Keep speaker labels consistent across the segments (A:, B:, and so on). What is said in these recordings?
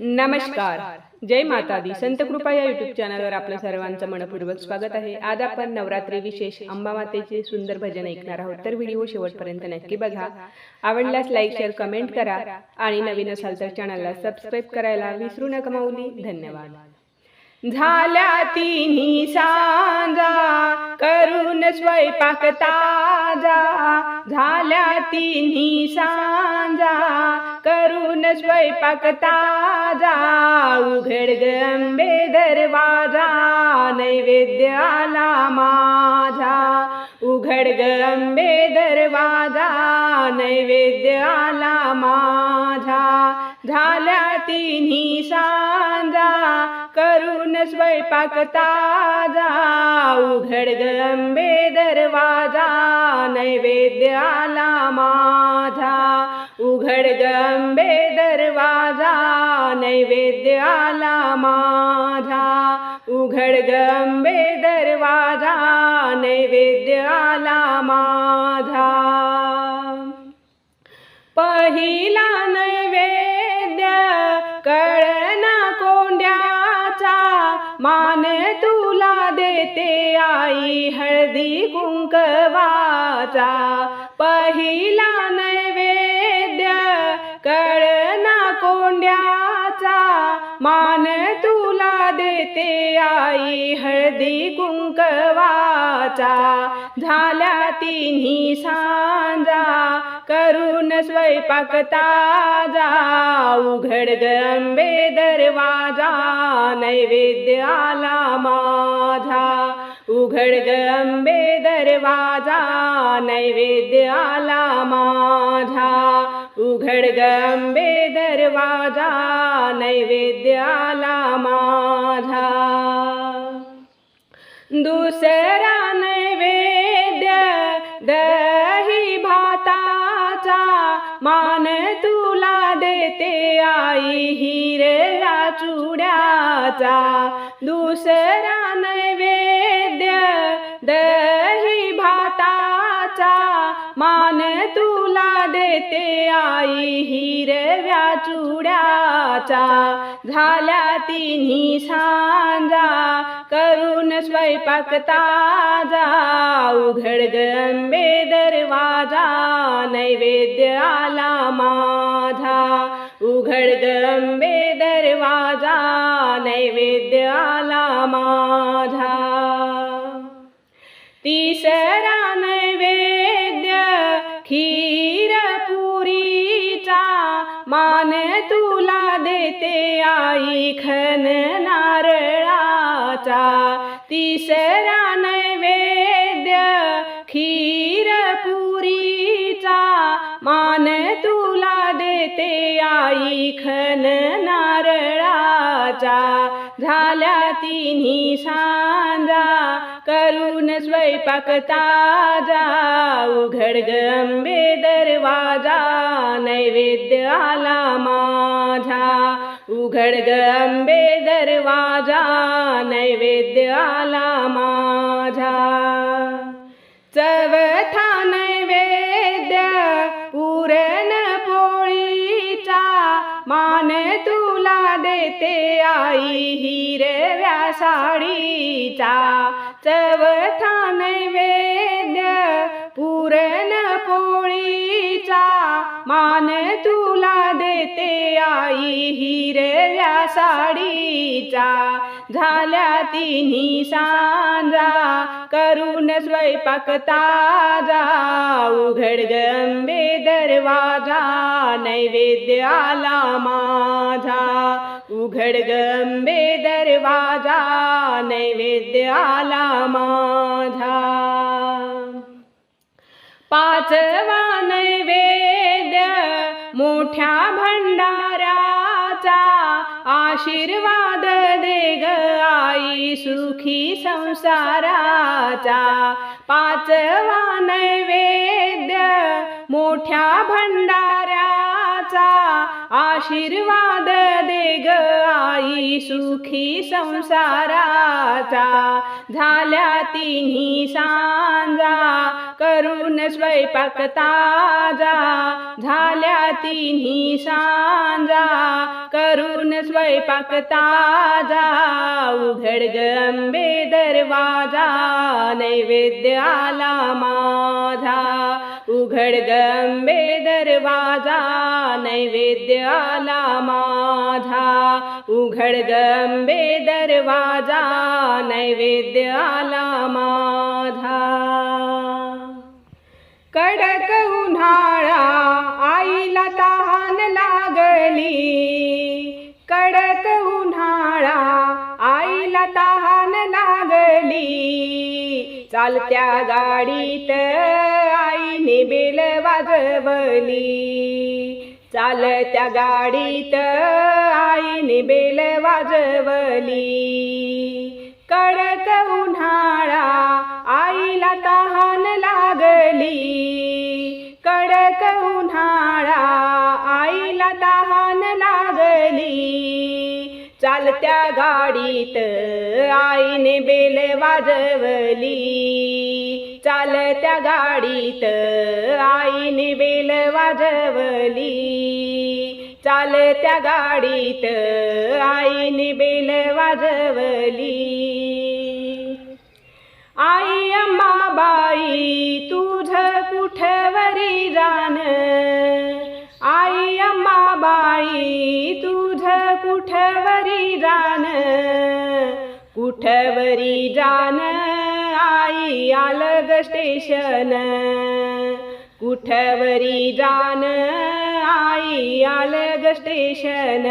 A: नमस्कार. जय माता दी संत कृपा या युट्यूब चॅनलवर आपलं सर्वांचं मनपूर्वक स्वागत आहे. आज आपण नवरात्री विशेष अंबा मातेचे सुंदर भजन ऐकणार आहोत. तर व्हिडिओ शेवटपर्यंत नक्की बघा. आवडल्यास लाईक शेअर कमेंट करा. आणि नवीन असाल तर चॅनलला सबस्क्राईब करायला विसरू नका माऊली. धन्यवाद. झाल्या तिन्ही सांजा करून स्वयंपाक ताजा. झाल्या तिन्ही सांजा करून स्वयंपाक ताजा. उघड गंबे दरवाजा नैवेद्य आला माझा. उघड गंबे दरवाजा नैवेद्य आला माझा. झाल्या तिन्ही सांजा करून स्वयंपाक ताजा उघड गंबे दरवाजा नैवेद्य आला माझा. उघड गंबे दरवाजा नैवेद्य आला माझा. उघड गंबे दरवाजा नैवेद्य आला माझा. पहिला नै ते आई हळदी कुंकवाचा पहिला नैवेद्य कळना कोंड्या मान तुला देते आई हळदी कुंकवाचा. झाल्या तिन्ही सांजा करून स्वयंपाक ताजा. उघड गंबे दरवाजा नैवेद्य आला माझा. उघड गंबे दरवाजा नैवेद्य आला माझा. उघड गंबे दरवाजा नैवेद्याला माझा. दुसरा नैवेद्य दही भाताचा मान तुला देते आई हिरव्या चुड्याचा. दुसरा नैवेद्य देते आई हिरव्या चुड्याचा. झाल्या तिन्ही सांजा करून स्वयंपाक ताजा. उघड गंबे दरवाजा नैवेद्य आला माझा. उघड गंबे दरवाजा नैवेद्य आला माझा. ते आई खन नारळाचा तिसरा नैवेद्य खीर पुरीचा. मान तुला देते आई खन नारळाचा. झाल्या तिन्ही सांजा करून स्वयंपाक ताजा. उघड गंबे दरवाजा नैवेद्य आला माझा. उघड गंबे दरवाजा नैवेद्य आला माझा. चवथा नैवेद्य पुरण पोळीचा मान तुला देते आई हिरव्या साडीचा. चवथा नैवेद्य पुरण पोळीचा मान तुला देते आई हिरव्या साडीचा. झाल्या तिन्ही सांजा करून स्वयंपाक ताजा. उघड गंबे दरवाजा नैवेद्य आला माझा. उघड गंबे दरवाजा नैवेद्य आला माझा. पाचवा नैवेद्य मोठ्या भंडाराचा आशीर्वाद दे ग आई सुखी संसाराचा. पाचवा नैवेद्य मोठ्या भंडार आशीर्वाद दे ग आई सुखी संसाराचा. झाल्या तिन्ही सांजा करून स्वयंपाक ताजा. झाल्या तिन्ही सांजा करून स्वयंपाक ताजा. उघड ग अंबे दरवाजा नैवेद्य आला माझा. उघड गंबे दरवाजा नैवेद्य आला माझा. उघड गंबे दरवाजा नैवेद्य आला माझा. कडक उन्हाळा आईला तहान लागली. कडक उन्हाळा आईला तहान लागली. चालत्या गाडीत आईने बेल वाजवली. चालत्या गाडीत आईने बेल वाजवली. कडक उन्हाळा आईला तहान लागली. कडक उन्हाळा आईला तहान लागली. चालत्या गाडीत आईने बेल वाजवली. चालत्या गाडीत आईने बेल वाजवली. चालत्या गाडीत आईने बेल वाजवली. आई अंबाबाई तुझ कुठवरी जाण? आई अम्माबाई तू कुठवरी जाण कुठवरी जाण आई आलग स्टेशन. कुठवरी जाण आई आलग स्टेशन.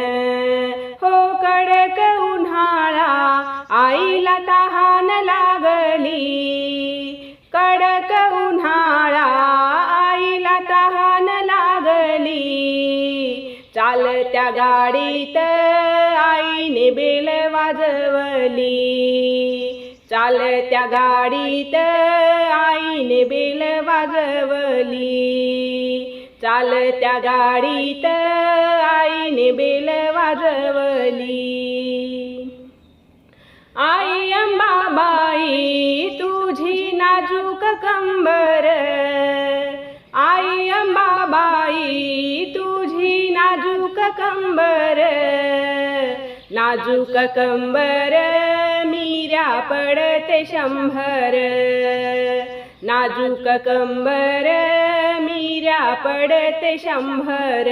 A: हो कडक उन्हाळा आईला तहान लागली. कडक उन्हाळा चालत्या गाडीत आईने बेल वाजवली. चालत्या गाडीत आईने बेल वाजवली. चालत्या गाडीत आईने बेल वाजवली. आई अंबाबाई तुझी नाजूक कंबर. आई अंबाबाई तुझी नाजूक कंबर. नाजूक कंबर मीऱ्या पडते शंभर. नाजूक कंबर मीऱ्या पडते शंभर.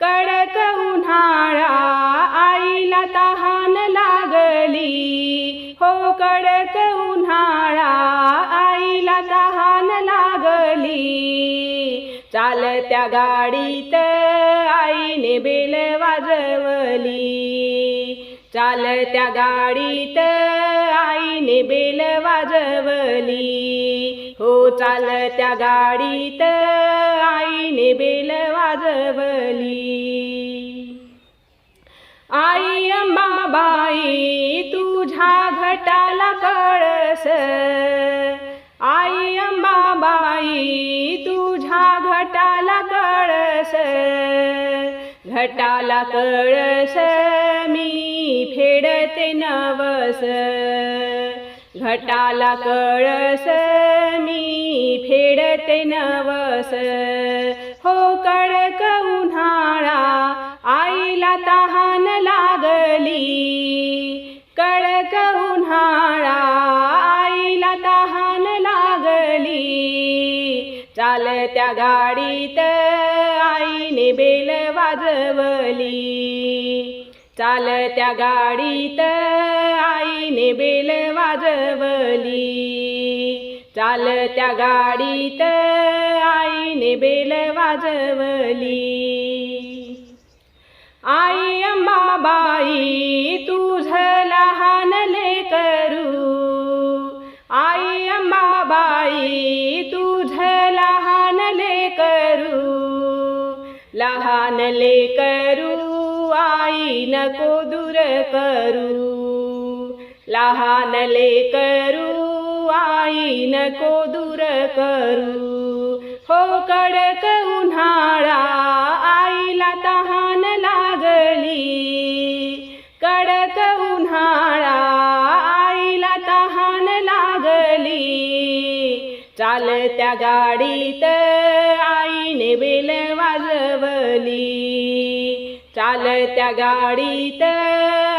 A: कडक उन्हाळा आईला तहान लागली. हो कडक उन्हाळा आई चालत्या गाडीत. आईने बेल वाजवली. चालत्या गाडीत. आईने बेल वाजवली. हो चालत्या गाडीत. आईने बेल वाजवली. आई अंबाबाई तुझ्या घटाला कळस. आई अंबाबाई तुझ्या घटाला कळस. घटाला कळस मी फेडते नवस. घटाला कळस मी फेडते नवस. हो कडक उन्हाळा आईला तहान लागली. कडक उन्हाळा चालत्या गाडीत आईने बेल वाजवली. चालत्या गाडीत आईने बेल वाजवली. चालत्या गाडीत आईने बेल वाजवली. आई अंबाबाई तुझ लहान लेकरू. आई अंबाबाई तुझ लहान लेकरू आई नको दूर करू. लहान लेकरू आई नको दूर करू. हो कडक उन्हाळा आईला तहान लागली. कडक उन्हाळा चालत्या गाडीत. आईने बेल वाजवली. चालत्या गाडीत.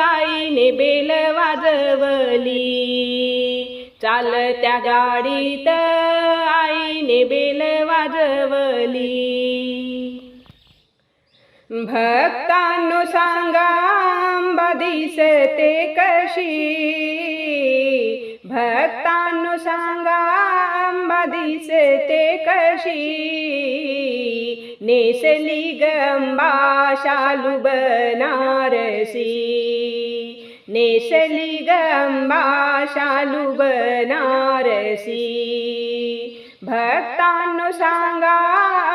A: आईने बेल वाजवली. चालत्या गाडीत. आईने बेल वाजवली. भक्तांनो सांगा दिसते कशी? भक्तांनो सांगा दिसते कशी? नेसली गंबा शालू बनारसी. नेसली गंबा शालू बनारसी. भक्तांनो सांगा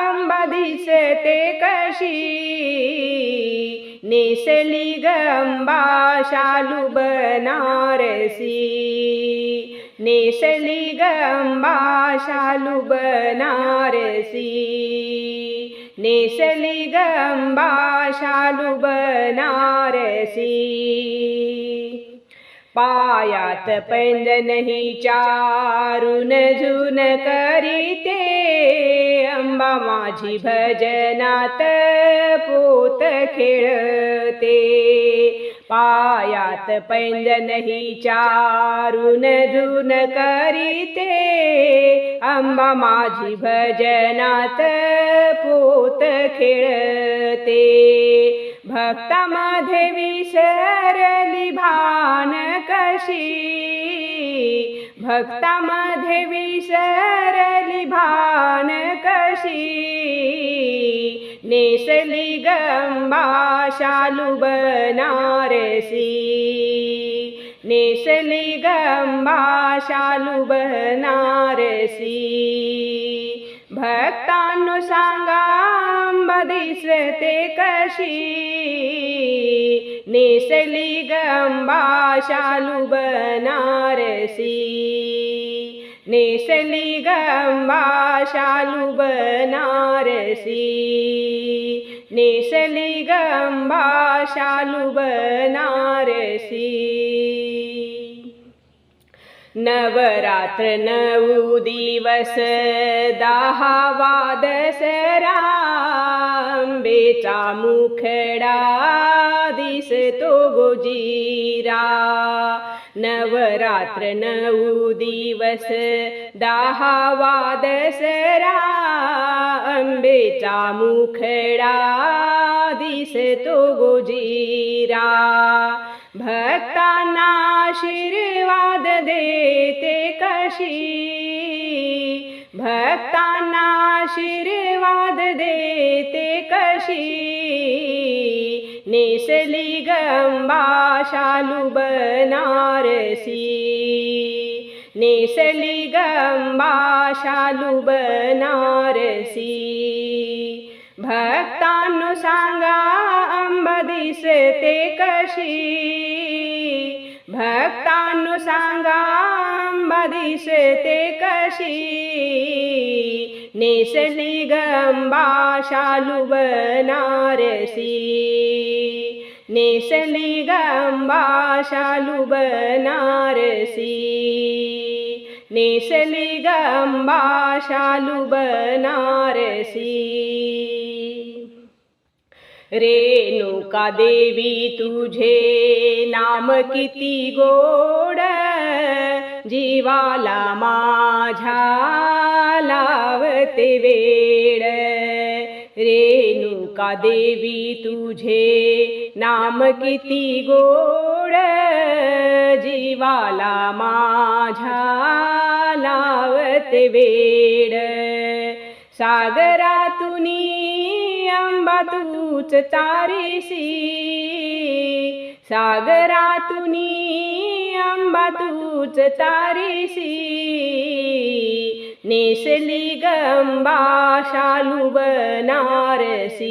A: अंबा दिसते कशी? नेसली गंबा शालू बनारसी. नेसली गंबा शालू बनारसी. नेसली गंबा शालू बनारसी. पायात पैंजनही चारून करी करीते. अंबा माझी भजनात पोत खेळते. पायात पैंजनही चारून करी करीते. अंबा माझी भजनात पोत खेळते. भक्तामध्ये विसरली भान कशी? भक्तामध्ये विसरली भान कशी? नेसली गंबा शालू बनारसी नेसली गंबा शालू बनारसी भक्तांनो सांगा दिसते कशी? नेसली गंबा शालू बनारसी. नेसली गंबा शालू बनारसी. नेसली गंबा शालू बनारसी. नवरात्र नऊ दिवस दहावा दसरा आंबेचा मुखडा दिसतो गोजीरा. नवरात्र नऊ दिवस दहावा दसरा आंबेचा मुखडा दिसतो गोजीरा. भक्तांना आशीर्वाद देते कशी? भक्तांना आशीर्वाद देते कशी? नेसली गंबा शालू बनारसी. नेसली गंबा शालू बनारसी. भक्तांनो सांगा अंबा दिसते कशी? भक्तानु सांगा दिसते कशी? नेसली गंबा शालू बनारसी नेसली गंबा शालू बनारसी नेसली गंबा शालू बनारसी रेणुका देवी तुझे नाम किती गोड जीवाला माझ्या लावते वेड. रेणुका देवी तुझे नाम किती गोड जीवाला माझ्या लावते वेड. सागरातुनी अंबा तूच तारीसी सागरातुनी अंबा तूच तारीसी नेसली गंबा शालू बनारसी.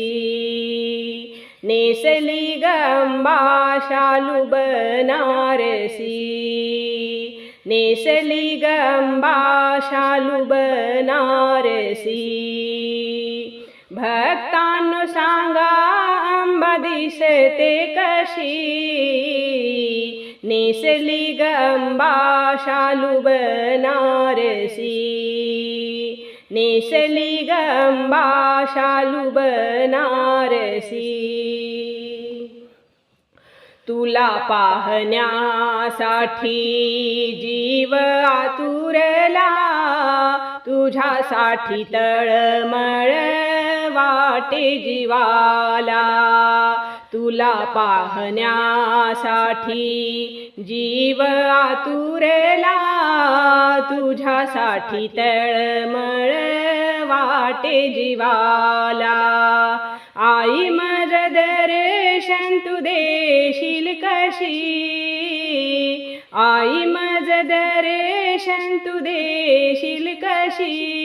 A: नेसली गंबा शालू बनारसी. नेसली गंबा शालू बनारसी. भक्तांनो सांगा अंबा दिसते कशी? नेसली गंबा शालू बनारसी. नेसली गंबा शालू बनारसी. तुला पाहण्यासाठी जीव आतुरला तुझ्यासाठी तळमळ वाटे जीवाला तुला पाहण्यासाठी जीव आतुरला तुझ्यासाठी तळमळ वाटे जीवाला. आई मज दर्शन तू देशील कशी? आई मज दर्शन तू देशील कशी.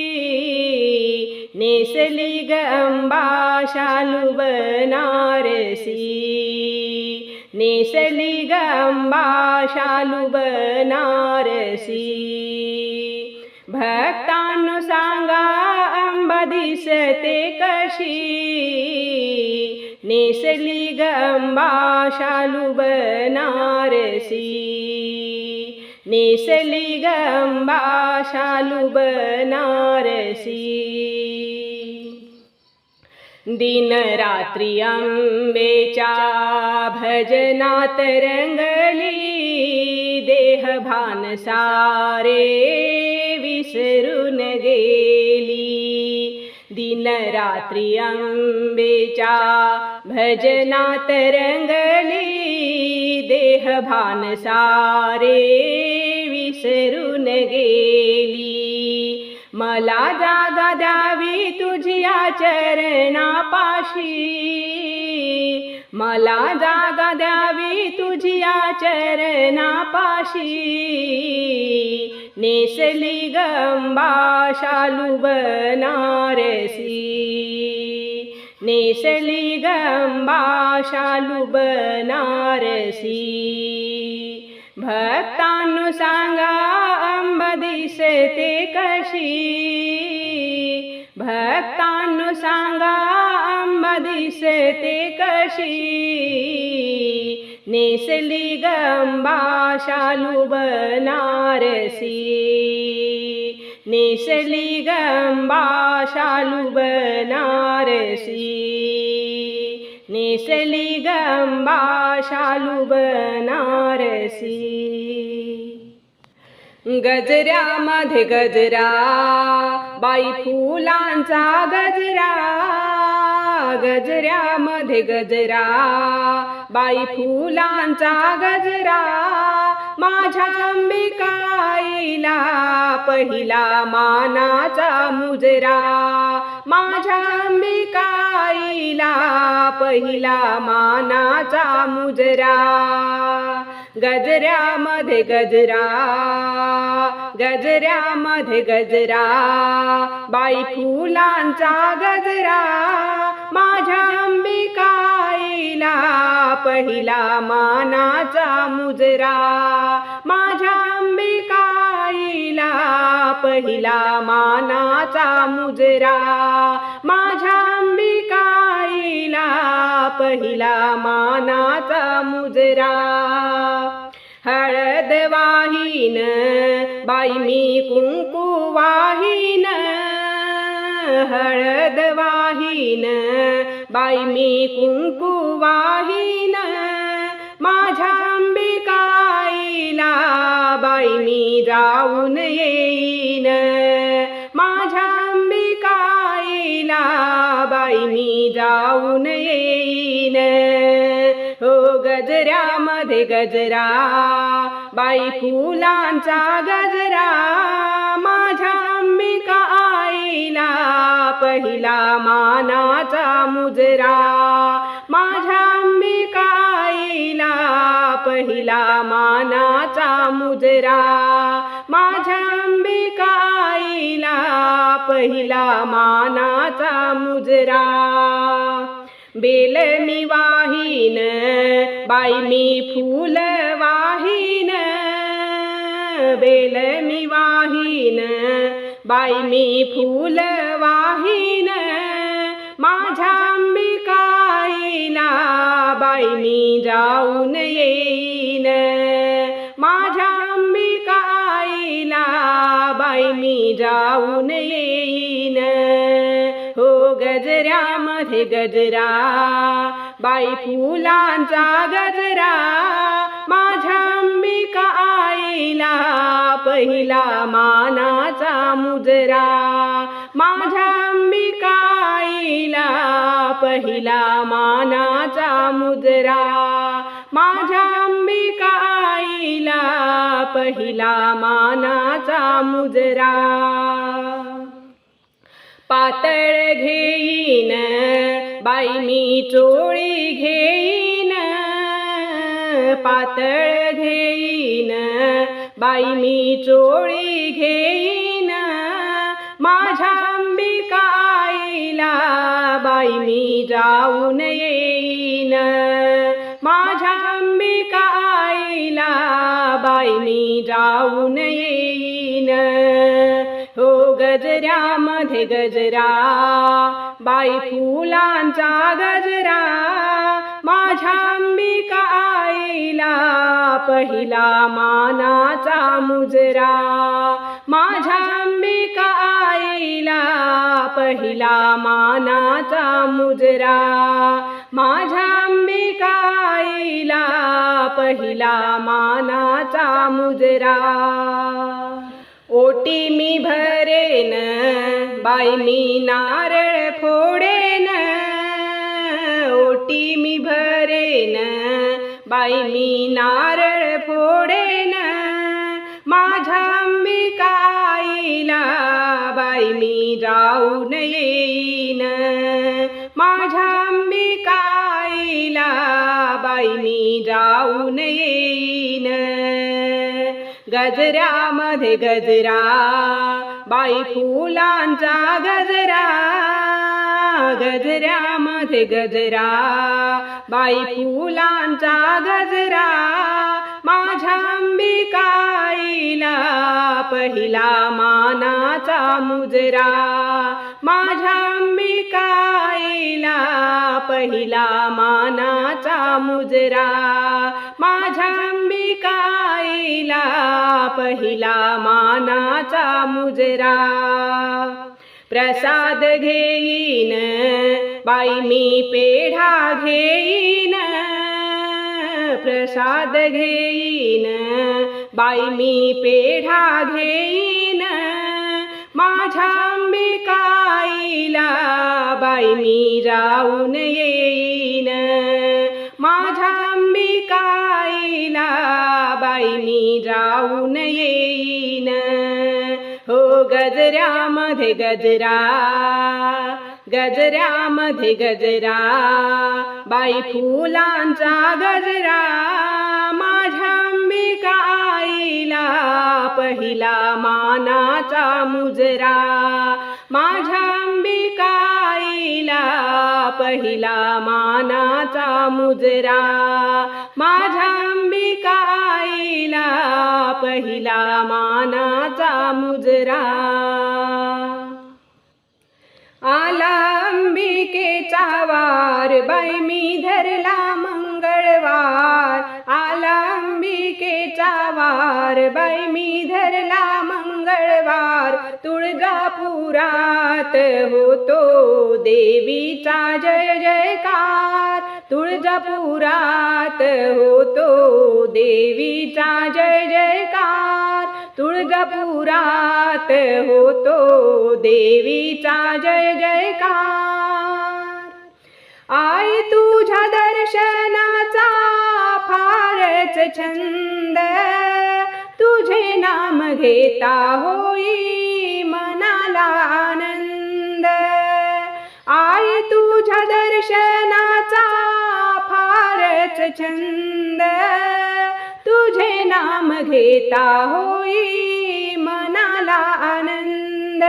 A: नेसली ग अंबा शालू बनारसी. नेसली ग अंबा शालू बनारसी. भक्तांनो सांगा अंबा दिसते कशी. नेसली ग अंबा शालू बनारसी. नेसली गंबा शालू बनारसी दिन रात्री अंबेच्या भजनात रंगली देह भान सारे विसरून गेली। दिन रात्री अंबेच्या भजनात रंगली देह भान सारे विसरून गेली मला जागा द्यावी तुझिया चरणापाशी. मला जागा द्यावी तुझिया चरणापाशी. नेसली गंबा शालू बनारसी. नेसली गंबा शालू बनारसी. भक्तानु सांगा अंब दिसते कशी? भक्तानु सांगा अंब दिसते कशी? नेसली गंबा शालू बनारसी नेसली गंबा शालू बनारसी नेसली गंबा शालू बनारसी। गजऱ्यामध्ये गजरा बाई फुलांचा गजरा। गजऱ्यामध्ये गजरा. बाई फुलांचा गजरा. माझ्या अंबिकाईला पहिला मानाचा मुजरा. माझ्या अंबिकाईला पहिला मानाचा मुजरा. गजऱ्यामध्ये गजरा गजऱ्यामध्ये गजरा. बाई फुलांचा गजरा माझ्या अंबिकाईला पहिला मानाचा मुजरा. माझ्या अंबिकाईला पहिला मानाचा मुजरा. माझ्या अंबिका पहिला मानाचा मुजरा. हळद वाहीन बाई मी कुंकू वाहीन. हळद वाहीन बाई मी कुंकू वाहीन. माझ्या अंबिकाईला बाई मी जाऊन येईन. माझ्या अंबिकाईला बाई मी जाऊन येईन हो गजऱ्यामध्ये गजरा बाई फुलांचा गजरा माझ्या अंबिका आईला पहिला मानाचा मुजरा माझ्या अंबिका आईला पहिला मानाचा मुजरा माझ्या अंबिका दिला पहिला मानाचा मुजरा. बेल मी वाहीन बाई मी फूल वाहीन. बेल मी वाहीन बाई मी फूल वाहीन. माझ्या अंबिकाईला बाई मी जाऊन येईन. तिला बाई मी जाऊन येईन. हो गजऱ्यामध्ये गजरा बाई फुलांचा गजरा माझ्या अंबिका आईला पहिला मानाचा मुजरा. माझ्या अंबिका आईला पहिला मानाचा मुजरा. माझ्या अंबिका आईला पहिला मानाचा मुजरा. पातळ घेईन बाई मी चोळी घेईन. पातळ घेईन बाई मी चोळी घेईन. माझ्या अंबिका आईला बाई मी जाऊन येईन. माझ्या तिला बाईनी मी जाऊन येईन. हो गजऱ्यामध्ये गजरा बाई फुलांचा गजरा माझ्या अंबिका आईला पहिला मानाचा मुजरा. माझ्या अंबिका आईला पहिला मानाचा मुजरा. माझ्या काईला आईला पहिला मानाचा मुजरा. ओटी मी भरेन बाई मी नारळ फोडेन. ओटी मी भरेन बाई मी नारळ फोडेन. माझ्या अंबिकाईला बाई मी जाऊन येईन. माझ्या अंबिका आईला बाई मी जाऊन येईन. गजऱ्यामध्ये गजरा बाई फुलांचा गजरा. गजऱ्यामध्ये गजरा बाई फुलांचा गजरा. माझ्या अंबिकाईला पहिला मानाचा मुजरा. माझ्या अंबिका पहिला मानाचा मुजरा. माझ्या अंबिकाईला पहिला मानाचा मुजरा. प्रसाद घेईन बाई मी पेढा घेईन. प्रसाद घेईन बाई मी पेढा घेईन. माझ्या अंबिकाईला बाई मी राहून येईन. माझ्या अंबिकाईला बाई मी राहून येईन. हो गजऱ्यामध्ये गजरा गजऱ्यामध्ये गजरा बाई फुलांचा गजरा. पहिला मानाचा मुजरा. माझ्या अंबिकाईला पहिला मानाचा मुजरा. माझ्या अंबिकाईला पहिला मानाचा मुजरा. आला अंबिकेचा वार बाई मी धरला मंगळवार. अंबिकेचा वार बाई मी धरला मंगळवार. तुळजापुरात होतो देवीचा जय जयकार. तुळजापुरात होतो देवीचा जय जयकार. तुळजापुरात होतो देवीचा जय जयकार. आई तुझ्या दर्शनाचा छंद तुझे नाम घेता होई मनाला आनंद आई तुझ्या दर्शनाचा फारच छंद तुझे नाम घेता होई मनाला आनंद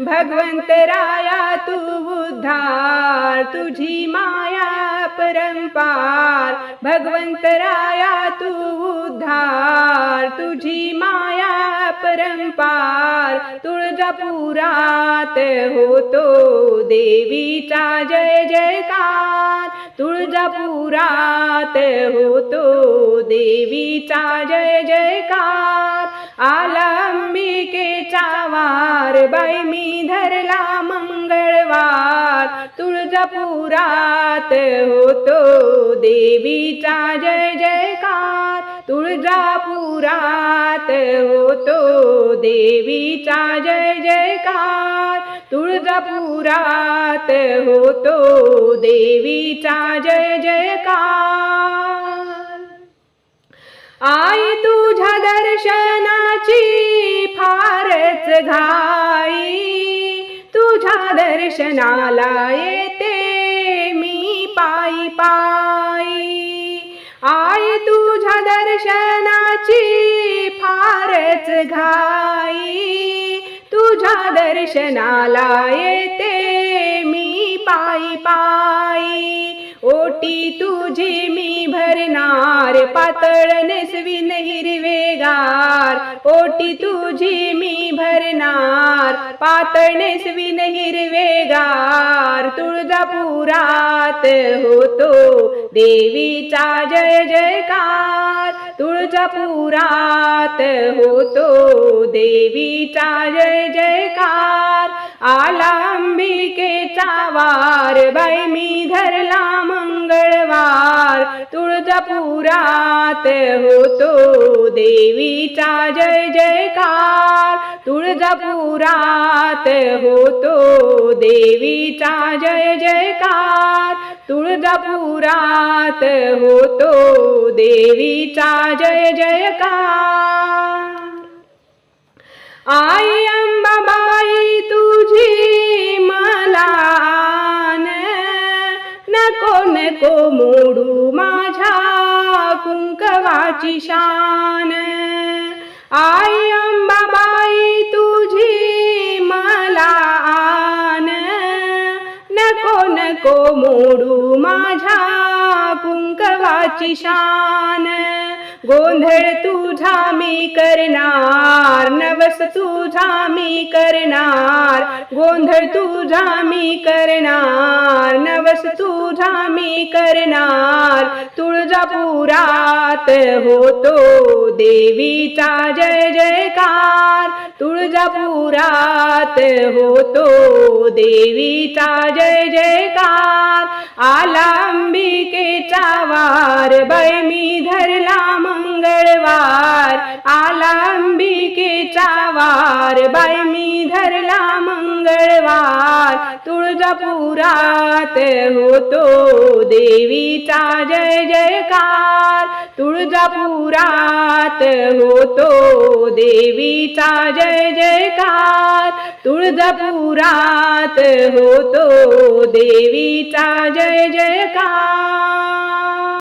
A: भगवंत राया तू उद्धार तुझी माया परंपार भगवंत राया तू उद्धार तुझी माया परंपार तुळजापुरात होतो देवीचा जय जयकार. तुळजापुरात होतो देवीचा जय जयकार. आलंबिकेचा वार बाई मी धरला मंगळवार. तुळजापुरात होतो देवीचा जय जयकार. तुळजापुरात होतो देवीचा जय जयकार. तुळजापुरात होतो देवीचा जय जयकार. आई तुझ्या दर्शनाची फारच घाई. तुझ्या दर्शनाला येते मी पायी पायी. आई तुझ्या दर्शनाची फारच घाई. तुझ्या दर्शनाला येते मी पायी पायी. ओटी तुझी मी भरणार पातळ नेसवीन हिरवेगार. ओटी तुझी मी भरणार पातळ नेसवीन हिरवेगार. तुळजापुरात होतो देवीचा जय जयकार तुळजापुरात होतो. देवीचा जय जयकार आला अंबिकेचा वार बाई मी धरला मंगळवार तुळजापुरात होतो. देवीचा जय जयकार तुळजापुरात होतो. देवीचा जय जयकार तुळजापुरात होतो देवीचा जय जयकार. आई अंबाबाई तुझी मला नको नको मोडू माझ्या कुंकवाची शान. आई अंबाबाई तुझी मला नको नको मोडू माझ्या देवाची शान. गोंधळ तुझा मी करणार नवस तुझा मी करणार. गोंधळ तुझा मी करणार नवस तुझा मी करणार. तुळजापुरात होतो देवीचा जय जयकार. तुळजापुरात होतो देवीचा जय जयकार. आला अंबिकेचा वार बै मी धरला मंगळवार. आला अंबिकेचा वार बै मी धरला मंगळवार तुळजापुरात होतो देवीचा जय जयकार. तुळजापुरात होतो देवीचा जय जयकार. तुळजापुरात होतो देवीचा जय जयकार.